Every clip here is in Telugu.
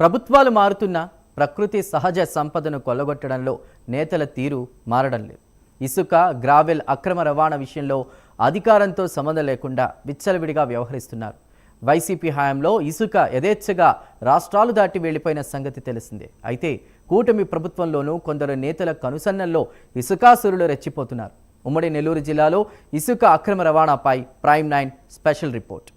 ప్రభుత్వాలు మారుతున్నా ప్రకృతి సహజ సంపదను కొల్లగొట్టడంలో నేతల తీరు మారడం లేదు. ఇసుక గ్రావెల్ అక్రమ రవాణా విషయంలో అధికారంతో సంబంధం లేకుండా విచ్చలవిడిగా వ్యవహరిస్తున్నారు. వైసీపీ హయాంలో ఇసుక యథేచ్ఛగా రాష్ట్రాలు దాటి వెళ్ళిపోయిన సంగతి తెలిసిందే. అయితే కూటమి ప్రభుత్వంలోనూ కొందరు నేతల కనుసన్నల్లో ఇసుకాసురులు రెచ్చిపోతున్నారు. ఉమ్మడి నెల్లూరు జిల్లాలో ఇసుక అక్రమ రవాణాపై ప్రైమ్ నైన్ స్పెషల్ రిపోర్ట్.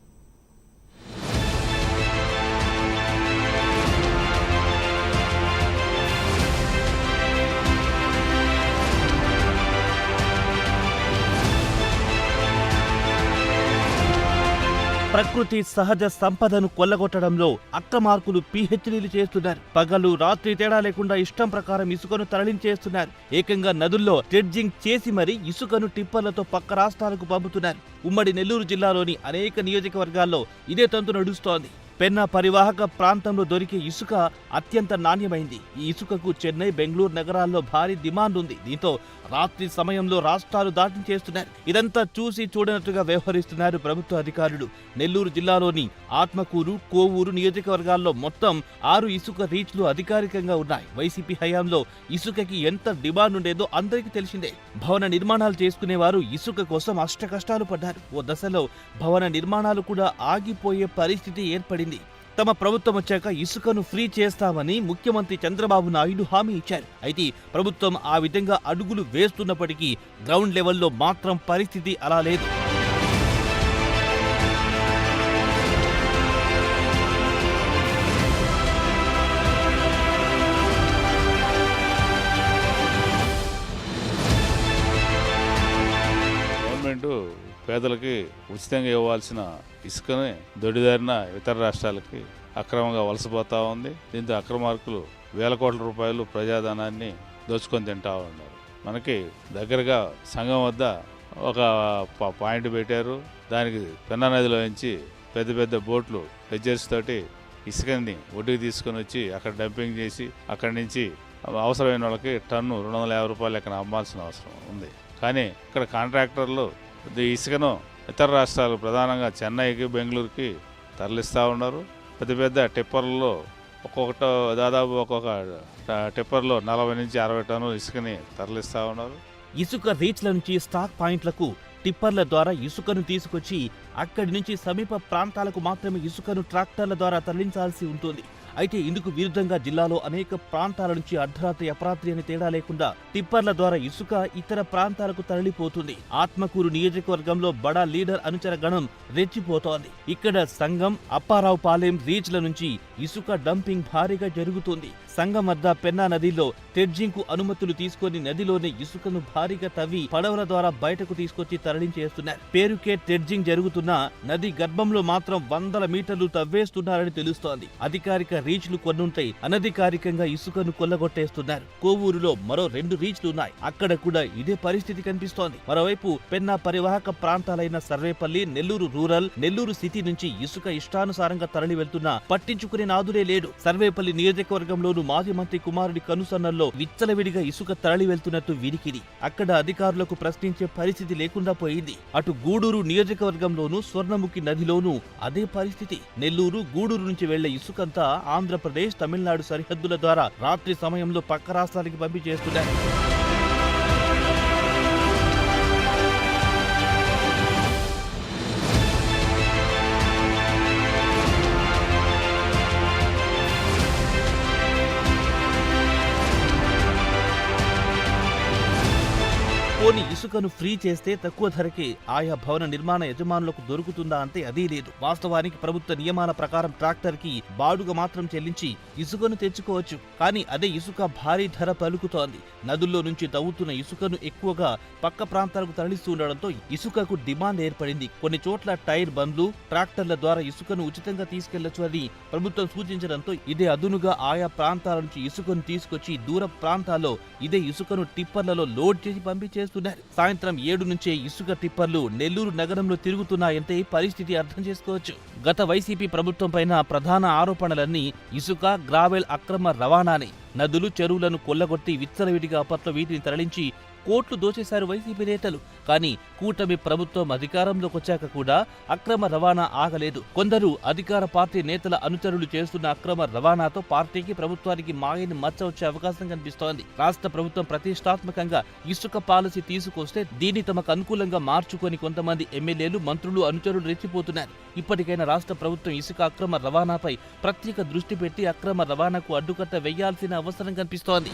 ప్రకృతి సహజ సంపదను కొల్లగొట్టడంలో అక్రమార్కులు పీహెచ్డీలు చేస్తున్నారు. పగలు రాత్రి తేడా లేకుండా ఇష్టం ప్రకారం ఇసుకను తరలించేస్తున్నారు. ఏకంగా నదుల్లో డ్రెడ్జింగ్ చేసి మరీ ఇసుకను టిప్పర్లతో పక్క రాష్ట్రాలకు పంపుతున్నారు. ఉమ్మడి నెల్లూరు జిల్లాలోని అనేక నియోజకవర్గాల్లో ఇదే తంతు నడుస్తోంది. పెన్నా పరివాహక ప్రాంతంలో దొరికే ఇసుక అత్యంత నాణ్యమైంది. ఈ ఇసుకకు చెన్నై బెంగళూరు నగరాల్లో భారీ డిమాండ్ ఉంది. దీంతో రాత్రి సమయంలో రాష్ట్రాలు దాటించేస్తున్నారు ఇదంతా చూసి చూడనట్టుగా వ్యవహరిస్తున్నారు ప్రభుత్వ అధికారులు. నెల్లూరు జిల్లాలోని ఆత్మకూరు కోవూరు నియోజకవర్గాల్లో మొత్తం ఆరు ఇసుక రీచ్లు అధికారికంగా ఉన్నాయి. వైసీపీ హయాంలో ఇసుకకి ఎంత డిమాండ్ ఉండేదో అందరికీ తెలిసిందే. భవన నిర్మాణాలు చేసుకునేవారు ఇసుక కోసం అష్ట కష్టాలు పడ్డారు. ఓ దశలో భవన నిర్మాణాలు కూడా ఆగిపోయే పరిస్థితి ఏర్పడింది. తమ ప్రభుత్వం వచ్చాక ఇసుకను ఫ్రీ చేస్తామని ముఖ్యమంత్రి చంద్రబాబు నాయుడు హామీ ఇచ్చారు. అయితే ప్రభుత్వం ఆ విధంగా అడుగులు వేస్తున్నప్పటికీ గ్రౌండ్ లెవెల్లో మాత్రం పరిస్థితి అలా లేదు. పేదలకి ఉచితంగా ఇవ్వాల్సిన ఇసుకని దొడిదారిన ఇతర రాష్ట్రాలకి అక్రమంగా వలసపోతా ఉంది. దీంతో అక్రమార్కులు వేల కోట్ల రూపాయలు ప్రజాధనాన్ని దోచుకొని తింటా ఉన్నారు. మనకి దగ్గరగా సంఘం వద్ద ఒక ప- పాయింట్ పెట్టారు. దానికి పెన్నా నదిలో నుంచి పెద్ద పెద్ద బోట్లు హెజ్జర్స్ తోటి ఇసుకని ఒడ్డుకి తీసుకొని వచ్చి అక్కడ డంపింగ్ చేసి అక్కడి నుంచి అవసరమైన వాళ్ళకి టన్ను రెండు వందల యాభై రూపాయలు లెక్కన అమ్మాల్సిన అవసరం ఉంది. కానీ ఇక్కడ కాంట్రాక్టర్లు ఇసుకను ఇతర రాష్ట్రాలు ప్రధానంగా చెన్నైకి బెంగళూరుకి తరలిస్తూ ఉన్నారు. పెద్ద పెద్ద టిప్పర్లలో ఒక్కొక్కట దాదాపు ఒక్కొక్క టిప్పర్లో నలభై నుంచి అరవై టన్నుల ఇసుకని తరలిస్తూ ఉన్నారు. ఇసుక రీచ్ల నుంచి స్టాక్ పాయింట్లకు టిప్పర్ల ద్వారా ఇసుకను తీసుకొచ్చి అక్కడి నుంచి సమీప ప్రాంతాలకు మాత్రమే ఇసుకను ట్రాక్టర్ల ద్వారా తరలించాల్సి ఉంటుంది. అయితే ఇందుకు విరుద్ధంగా జిల్లాలో అనేక ప్రాంతాల నుంచి అర్ధరాత్రి అపరాత్రి అని తేడా లేకుండా టిప్పర్ల ద్వారా ఇసుక ఇతర ప్రాంతాలకు తరలిపోతుంది. ఆత్మకూరు నియోజకవర్గంలో బడా లీడర్ అనుచర గణం రెచ్చిపోతోంది. ఇక్కడ సంఘం అప్పారావు పాలెం రీచ్ల నుంచి ఇసుక డంపింగ్ భారీగా జరుగుతుంది. సంఘం వద్ద పెన్నా నదిలో టెడ్జింగ్కు అనుమతులు తీసుకొని నదిలోనే ఇసుకను భారీగా తవ్వి పడవల ద్వారా బయటకు తీసుకొచ్చి తరలించేస్తున్నారు. పేరుకే టెడ్జింగ్ జరుగుతున్నా నది గర్భంలో మాత్రం వందల మీటర్లు తవ్వేస్తున్నారని తెలుస్తోంది. అధికారిక రీచ్లు కొన్నుంటాయి. అనధికారికంగా ఇసుకను కొల్లగొట్టేస్తున్నారు. కోవూరులో మరో రెండు రీచ్లు ఉన్నాయి అక్కడ కూడా ఇదే పరిస్థితి కనిపిస్తోంది. మరోవైపు పెన్నా పరివాహక ప్రాంతాలైన సర్వేపల్లి నెల్లూరు రూరల్ నెల్లూరు సిటీ నుంచి ఇసుక ఇష్టానుసారంగా తరలి వెళ్తున్నా పట్టించుకునే నాదుడే లేడు. సర్వేపల్లి నియోజకవర్గంలోను మాజీ మంత్రి కుమారుడి కనుసన్నల్లో విచ్చలవిడిగా ఇసుక తరలి వెళ్తున్నట్టు వినికిడి అక్కడ అధికారులకు ప్రశ్నించే పరిస్థితి లేకుండా పోయింది. అటు గూడూరు నియోజకవర్గంలోను స్వర్ణముఖి నదిలోనూ అదే పరిస్థితి. నెల్లూరు గూడూరు నుంచి వెళ్ళే ఇసుకంతా ఆంధ్రప్రదేశ్ తమిళనాడు సరిహద్దుల ద్వారా రాత్రి సమయంలో పక్క రాష్ట్రాలకి పంపించేస్తున్నారు పోని ఇసుకను ఫ్రీ చేస్తే తక్కువ ధరకే ఆయా భవన నిర్మాణ యజమానులకు దొరుకుతుందా అంటే అదీ లేదు. వాస్తవానికి ప్రభుత్వ నియమాల ప్రకారం ట్రాక్టర్కి బాడుగ మాత్రం చెల్లించి ఇసుకను తెచ్చుకోవచ్చు. కానీ అదే ఇసుక భారీ ధర పలుకుతోంది. నదుల్లో నుంచి తవ్వుతున్న ఇసుకను ఎక్కువగా పక్క ప్రాంతాలకు తరలిస్తుండడంతో ఇసుకకు డిమాండ్ ఏర్పడింది. కొన్ని చోట్ల టైర్ బండ్లు ట్రాక్టర్ల ద్వారా ఇసుకను ఉచితంగా తీసుకెళ్ళొచ్చు అని ప్రభుత్వం సూచించడంతో ఇదే అదునుగా ఆయా ప్రాంతాల నుంచి ఇసుకను తీసుకొచ్చి దూర ప్రాంతాల్లో ఇదే ఇసుకను టిప్పర్లలో లోడ్ చేసి చేస్తున్నారు సాయంత్రం ఏడు నుంచే ఇసుక టిప్పర్లు నెల్లూరు నగరంలో తిరుగుతున్నాయంటే పరిస్థితి అర్థం చేసుకోవచ్చు. గత వైసీపీ ప్రభుత్వం పైన ప్రధాన ఆరోపణలన్నీ ఇసుక గ్రావెల్ అక్రమ రవాణానే. నదులు చెరువులను కొల్లగొట్టి విచ్చలవిడిగా అప్పట్లో వీటిని తరలించి కోట్లు దోచేశారు వైసీపీ నేతలు. కానీ కూటమి ప్రభుత్వం అధికారంలోకి వచ్చాక కూడా అక్రమ రవాణా ఆగలేదు. కొందరు అధికార పార్టీ నేతల అనుచరులు చేస్తున్న అక్రమ రవాణాతో పార్టీకి ప్రభుత్వానికి మాయని మచ్చ వచ్చే అవకాశం కనిపిస్తోంది. రాష్ట్ర ప్రభుత్వం ప్రతిష్టాత్మకంగా ఇసుక పాలసీ తీసుకొస్తే దీన్ని తమకు అనుకూలంగా మార్చుకొని కొంతమంది ఎమ్మెల్యేలు మంత్రులు అనుచరులు రెచ్చిపోతున్నారు. ఇప్పటికైనా రాష్ట్ర ప్రభుత్వం ఇసుక అక్రమ రవాణాపై ప్రత్యేక దృష్టి పెట్టి అక్రమ రవాణాకు అడ్డుకట్ట వేయాల్సిన అవసరం కనిపిస్తోంది.